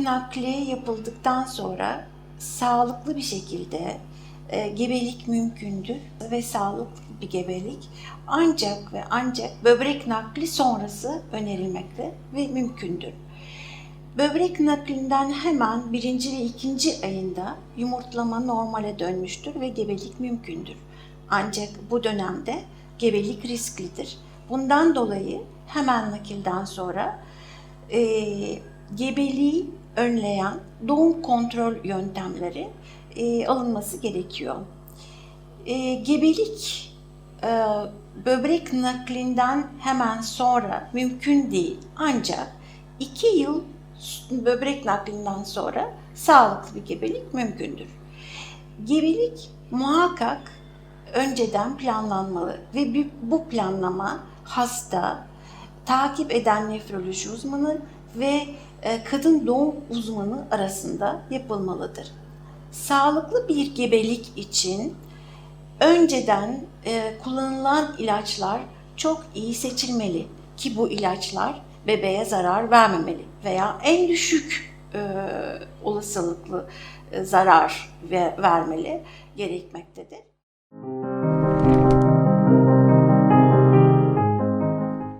nakli yapıldıktan sonra sağlıklı bir şekilde e, gebelik mümkündür ve sağlıklı bir gebelik ancak ve ancak böbrek nakli sonrası önerilmekte ve mümkündür. Böbrek naklinden hemen birinci ve ikinci ayında yumurtlama normale dönmüştür ve gebelik mümkündür. Ancak bu dönemde gebelik risklidir. Bundan dolayı hemen nakilden sonra e, gebeliği önleyen doğum kontrol yöntemleri e, alınması gerekiyor. E, gebelik e, böbrek naklinden hemen sonra mümkün değil. Ancak iki yıl böbrek naklinden sonra sağlıklı bir gebelik mümkündür. Gebelik muhakkak önceden planlanmalı ve bu planlama hasta, takip eden nefroloji uzmanı ve e, kadın doğum uzmanı arasında yapılmalıdır. Sağlıklı bir gebelik için önceden e, kullanılan ilaçlar çok iyi seçilmeli ki bu ilaçlar bebeğe zarar vermemeli veya en düşük e, olasılıklı zarar ve vermeli gerekmektedir.